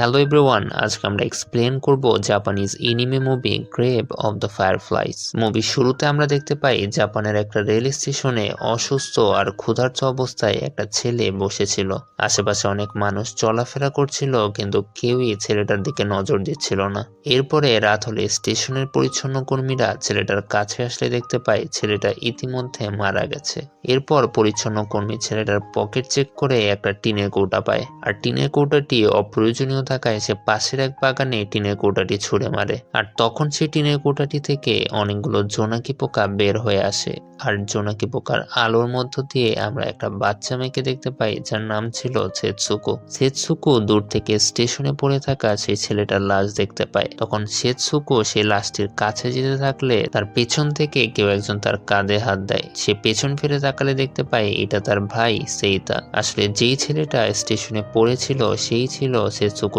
Hello everyone আজকে আমরা explain করব Japanese anime movie Grave of the Fireflies মুভির শুরুতে আমরা দেখতে পাই জাপানের একটা রেল স্টেশনে অসুস্থ আর ক্ষুধার্ত অবস্থায় একটা ছেলে বসেছিল। আশেপাশে অনেক মানুষ চলাফেরা করছিল, কিন্তু কেউই ছেলেটার দিকে নজর দিচ্ছিল না। এরপরে রাত হলে স্টেশনের পরিচ্ছন্ন কর্মীরা ছেলেটার কাছে আসলে দেখতে পায় ছেলেটা ইতিমধ্যে মারা গেছে। এরপর পরিচ্ছন্ন কর্মী ছেলেটার পকেট চেক করে একটা টিনের কৌটা পায়। আর টিনের কৌটাটি অপ্রয়োজনীয় থাকায় সে পাশের এক বাগানে টিনের কোটাটি ছুঁড়ে মারে। আর তখন সেই টিনের কোটাটি থেকে অনেকগুলো জোনাকি পোকা বের হয়ে আসে। আর জোনাকি পোকার আলোর মধ্য দিয়ে আমরা একটা বাচ্চা মেয়েকে দেখতে পাই, যার নাম ছিল সেতসুকো সেতসুকো দূর থেকে স্টেশনে পড়ে থাকা সেই ছেলেটার লাশ দেখতে পায়। তখন সেতসুকো সেই লাশটির কাছে যেতে থাকলে তার পেছন থেকে কেউ একজন তার কাঁধে হাত দেয়। সে পেছন ফিরে তাকালে দেখতে পায় এটা তার ভাই, সেইতা। আসলে যেই ছেলেটা স্টেশনে পড়েছিল, সেই ছিল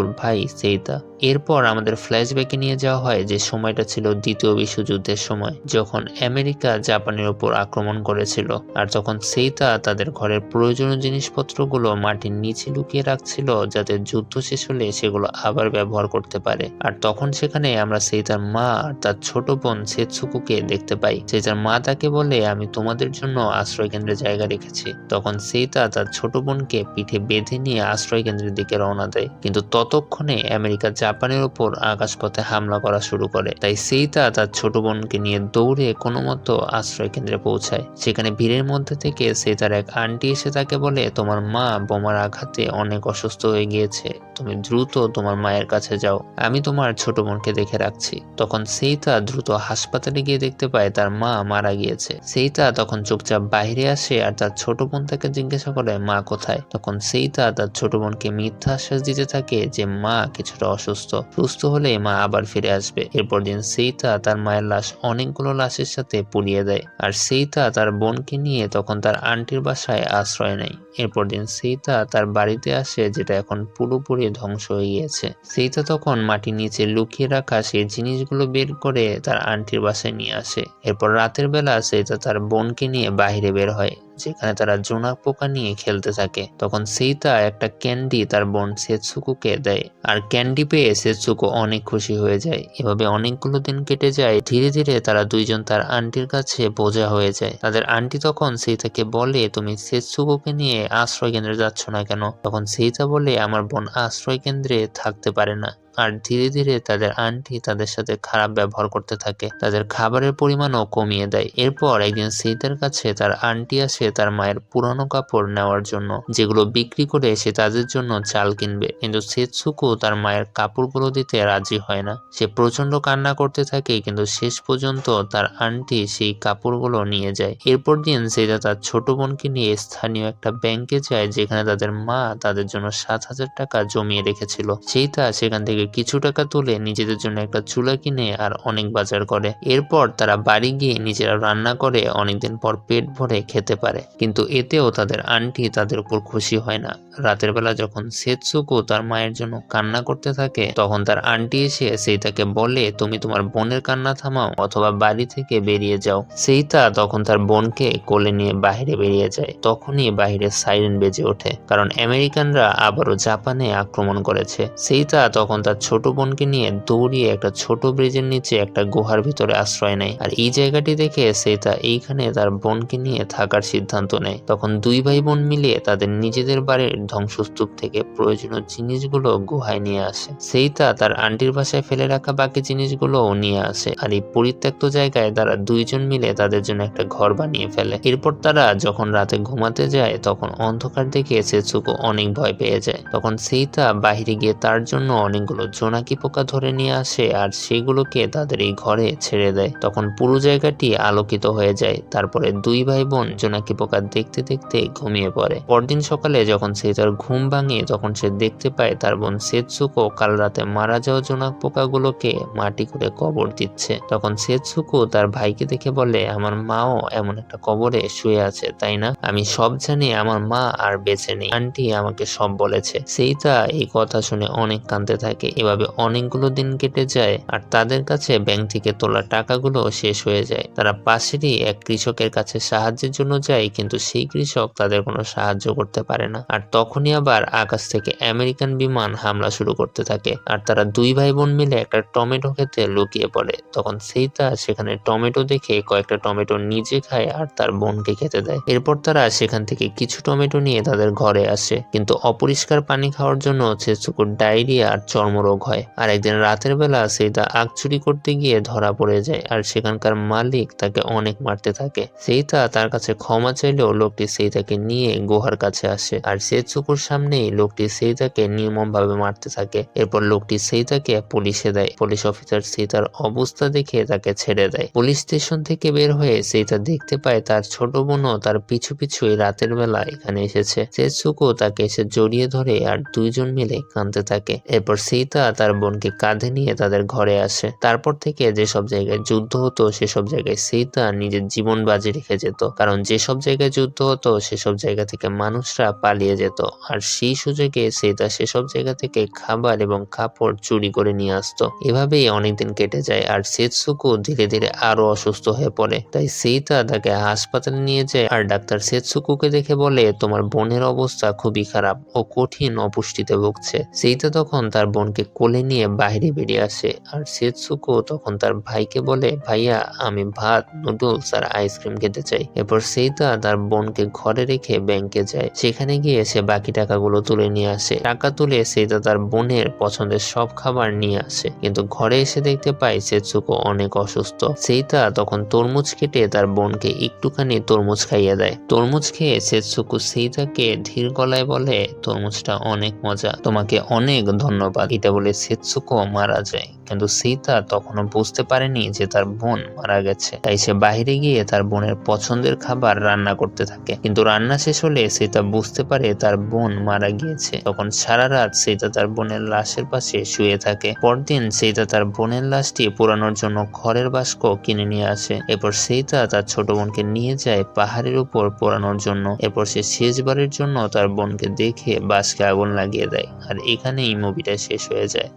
সেতসুকোর ভাই সেইতা এরপর আমাদের ফ্ল্যাশব্যাকে নিয়ে যাওয়া হয় যে সময়টা ছিল দ্বিতীয় বিশ্বযুদ্ধের সময়, যখন আমেরিকা জাপানের উপর আক্রমণ করেছিল। আর তখন সেইতা তাদের ঘরের প্রয়োজনীয় জিনিসপত্রগুলো মাটির নিচে লুকিয়ে রাখছিল যাতে যুদ্ধ শেষ হলে সেগুলো আবার ব্যবহার করতে পারে। আর তখন সেখানে আমরা সেইতার মা আর তার ছোট বোন সেতসুকুকে দেখতে পাই। সেইতার মা তাকে বলে, আমি তোমাদের জন্য আশ্রয় কেন্দ্রে জায়গা রেখেছি। তখন সেইতা তার ছোট বোনকে পিঠে বেঁধে নিয়ে আশ্রয় কেন্দ্রের দিকে রওনা দেয়। কিন্তু ততক্ষণে আমেরিকা জাপানের উপর আকাশপথে হামলা করা শুরু করে। তাই সেইতা তার ছোট বোনকে নিয়ে দৌড়ে কোনো মতো আশ্রয় কেন্দ্রে পৌঁছায়। সেখানে ভিড়ের মধ্যে থেকে সে তার এক আন্টি এসে তাকে বলে, তোমার মা বোমার আঘাতে অনেক অসুস্থ হয়ে গিয়েছে। তুমি দ্রুত তোমার মায়ের কাছে যাও। আমি তোমার ছোট বোনকে দেখে রাখছি। তখন সেইতা দ্রুত হাসপাতালে গিয়ে দেখতে পায় তার মা মারা গিয়েছে। সেইতা তখন চুপচাপ বাইরে আসে আর তার ছোট বোন তাকে জিজ্ঞাসা করে, মা কোথায়? তখন সেইতা তার ছোট বোনকে মিথ্যা আশ্বাস দিতে থাকে যে মা কিছুটা অসুস্থ। সুস্থ হলে মা আবার ফিরে আসবে। এরপর দিন সেইতা তার মায়ের লাশ, অনেকগুলো লাশের সাথে পুড়িয়ে দেয়। আর সেইতা তার বোনকে নিয়ে তখন তার আন্টির বাসায় আশ্রয় নেয়। এরপর দিন সেইতা তার বাড়িতে আসে, যেটা এখন পুরোপুরি ধ্বংস হয়ে গিয়েছে। সেইতা তখন মাটির নিচে লুকিয়ে রাখা সেই জিনিসগুলো বের করে তার আন্টির বাসায় নিয়ে আসে। এরপর রাতের বেলা সেইতা তার বোনকে নিয়ে বাহিরে বের হয়। যেখানে তারা জোনাক পোকা নিয়ে খেলতে থাকে। তখন সেইতা একটা ক্যান্ডি তার বোন সেতসুকুকে দেয়। আর ক্যান্ডি পেয়ে সেতসুকু অনেক খুশি হয়ে যায়। এভাবে অনেকগুলো দিন কেটে যায়। ধীরে ধীরে তারা দুইজন তার আন্টির কাছে বোঝা হয়ে যায়। তাদের আন্টি তখন সেইতাকে বলে, তুমি সেতসুকুকে নিয়ে আশ্রয় কেন্দ্রে যাচ্ছ না কেন? তখন সেইতা বলে, আমার বোন আশ্রয় কেন্দ্রে থাকতে পারে না। আর ধীরে ধীরে তাদের আন্টি তাদের সাথে খারাপ ব্যবহার করতে থাকে। তাদের খাবারের পরিমাণও কমিয়ে দেয়। এরপর একদিন সেইতার কাছে তার আন্টি আসে তার মায়ের পুরানো কাপড় নেওয়ার জন্য, যেগুলো বিক্রি করে সে তাদের জন্য চাল কিনবে। কিন্তু সেতসুকু তার মায়ের কাপড়গুলো দিতে রাজি হয় না। সে প্রচণ্ড কান্না করতে থাকে, কিন্তু শেষ পর্যন্ত তার আন্টি সেই কাপড়গুলো নিয়ে যায়। এরপর দিন সেটা তার ছোট বোনকে নিয়ে স্থানীয় একটা ব্যাংকে যায়, যেখানে তাদের মা তাদের জন্য সাত হাজার টাকা জমিয়ে রেখেছিল। সেইটা সেখান থেকে কিছু টাকা তুলে নিজেদের জন্য একটা চুলা কিনে আর অনেক বাজার করে। এরপর তারা বাড়ি গিয়ে নিজেরা রান্না করে অনেকদিন পর পেট ভরে খেতে পারে। কিন্তু এতেও তাদের আন্টি তাদের উপর খুশি হয় না। রাতের বেলা যখন সেতসুকু তার মায়ের জন্য কান্না করতে থাকে, তখন তার আন্টি এসে সেইটাকে বলে, তুমি তোমার বোনের কান্না থামাও অথবা বাড়ি থেকে বেরিয়ে যাও। সেইটা তখন তার বোনকে কোলে নিয়ে বাইরে বেরিয়ে যায়। তখনই বাইরে সাইরেন বেজে ওঠে। কারণ আমেরিকানরা আবারও জাপানে আক্রমণ করেছে। সেইটা তখন তার ছোট বোনকে নিয়ে দৌড়িয়ে একটা ছোট ব্রিজের নিচে একটা গুহার ভিতরে আশ্রয় নেয়। আর এই জায়গাটি দেখে সেইটা এইখানে তার বোনকে নিয়ে থাকার সিদ্ধান্ত নেয়। তখন দুই ভাই বোন মিলিয়ে তাদের নিজেদের বাড়ির ধ্বংসস্তূপ থেকে প্রয়োজনীয় জিনিসগুলো গুহায় নিয়ে আসে। সেইটা তার আন্টির বাসায় ফেলে রাখা বাকি জিনিসগুলোও নিয়ে আসে। আর এই পরিত্যক্ত জায়গায় তারা দুইজন মিলে তাদের জন্য একটা ঘর বানিয়ে ফেলে। এরপর তারা যখন রাতে ঘুমাতে যায়, তখন অন্ধকার দেখে সেচুকো অনেক ভয় পেয়ে যায়। তখন সেইটা বাহিরে গিয়ে তার জন্য অনেকগুলো জোনাকি পোকা ধরে নিয়ে আসে আর সেগুলোকে তাদের এই ঘরে ছেড়ে দেয়। তখন পুরো জায়গাটি আলোকিত হয়ে যায়। তারপরে দুই ভাই বোন জোনাকি পোকা দেখতে দেখতে ঘুমিয়ে পড়ে। পরদিন সকালে যখন সে তার ঘুম ভাঙে, তখন সে দেখতে পায় তার বোন সেতসুকো কাল রাতে মারা যাওয়া জোনাক পোকাগুলোকে মাটি করে কবর দিচ্ছে। তখন সেতসুকো তার ভাইকে দেখে বলে, আমার মাও এমন একটা কবরে শুয়ে আছে, তাই না? আমি সব জানি আমার মা আর বেঁচে নেই। আন্টি আমাকে সব বলেছে। সেইটা এই কথা শুনে অনেক কাঁদতে থাকে। এভাবে অনেকগুলো দিন কেটে যায় আর তাদের কাছে ব্যাংক থেকে তোলা টাকাগুলো শেষ হয়ে যায়। তারা পাশেরই এক কৃষকের কাছে সাহায্যের জন্য যায়, কিন্তু সেই কৃষক তাদের কোনো সাহায্য করতে পারে না। আর তখনই আবার আকাশ থেকে আমেরিকান বিমান হামলা শুরু করতে থাকে আর তারা দুই ভাই বোন মিলে একটা টমেটো খেতে লুকিয়ে পড়ে। তখন সেইতা সেখানে টমেটো দেখে কয়েকটা টমেটো নিজে খায় আর তার বোনকে খেতে দেয়। এরপর তারা সেখান থেকে কিছু টমেটো নিয়ে তাদের ঘরে আসে। কিন্তু অপরিষ্কার পানি খাওয়ার জন্য ছেচুকুর ডায়রিয়া আর চর্মরোগ হয়। আর একদিন রাতের বেলা সেইতা আগ চুরি করতে গিয়ে ধরা পড়ে যায় আর সেখানকার মালিক তাকে অনেক মারতে থাকে। সেইতা তার কাছে ক্ষমা চাইলেও লোকটি সেইতাকে নিয়ে গুহার কাছে আসে আর সে চুকুর সামনেই লোকটি সেইতাকে নির্মমভাবে মারতে থাকে। এরপর লোকটি সেইতাকে পুলিশে দেয়। পুলিশ অফিসার সেইতার অবস্থা দেখে তাকে ছেড়ে দেয়। পুলিশ স্টেশন থেকে বের হয়ে সেইতা দেখতে পায় তার ছোট বোনও তার পিছু পিছু রাতের বেলা এখানে এসেছে। সেচুকু তাকে এসে জড়িয়ে ধরে আর দুইজন মিলে কাঁদতে থাকে। এরপর সীতা তার বোনকে কাঁধে নিয়ে তাদের ঘরে আসে। তারপর থেকে যেসব জায়গায় যুদ্ধ হতো, সেসব জায়গায় সীতা নিজের জীবন বাজি রেখে যেত। কারণ যেসব জায়গায় যুদ্ধ হতো, সেসব জায়গা থেকে মানুষরা পালিয়ে যেত। আর সেই সুযোগে সীতা সেসব জায়গা থেকে খাবার এবং কাপড় চুরি করে নিয়ে আসতো। এভাবেই অনেকদিন কেটে যায় আর সেতসুকু ধীরে ধীরে আরও অসুস্থ হয়ে পড়ে। তাই সীতা তাকে হাসপাতালে নিয়ে যায় আর ডাক্তার সেতসুকুকে দেখে বলে, তোমার বোনের অবস্থা খুবই খারাপ। ও কঠিন অপুষ্টিতে ভুগছে। সেইতা তখন তার বোনকে কোলে নিয়ে বাইরে বেরিয়ে আসে। আর সেতসুকো তখন তার ভাইকে বলে, ভাইয়া, আমি ভাত, নুডলস আর আইসক্রিম খেতে চাই। এরপর সেইতা তার বোনকে ঘরে রেখে ব্যাংকে যায়। সেখানে গিয়ে সে বাকি টাকাগুলো তুলে নিয়ে আসে। টাকা তুলে সেইতা তার বোনের পছন্দের সব খাবার নিয়ে আসে। কিন্তু ঘরে এসে দেখতে পায় সেতসুকো অনেক অসুস্থ। সেইতা তখন তরমুজ কেটে তার বোনকে একটুখানি তরমুজ খাইয়ে দেয়। তরমুজ খেয়ে সেতসুকু সেইতাকে ধীর গলায় বলে, তরমুজটা অনেক মজা। তোমাকে অনেক ধন্যবাদ। এটা বলে সেতসুকো মারা যায়। কিন্তু সীতা তখনও বুঝতে পারেনি যে তার বোন মারা গেছে। তাই সে বাইরে গিয়ে তার বোনের পছন্দের খাবার রান্না করতে থাকে। কিন্তু রান্না শেষ হলে সীতা বুঝতে পারে তার বোন মারা গিয়েছে। তখন সারা রাত সীতা তার বোনের লাশের পাশে শুয়ে থাকে। পরদিন সীতা তার বোনের লাশটি পোড়ানোর জন্য খড়ের বাস্ক কিনে নিয়ে আসে। এরপর সীতা তার ছোট বোনকে নিয়ে যায় পাহাড়ের উপর পোড়ানোর জন্য। এরপর সে শেষবারের জন্য তার বোনকে দেখে বাসকে আগুন লাগিয়ে দেয়। আর এখানেই মুভিটা শেষ হয়ে যায়।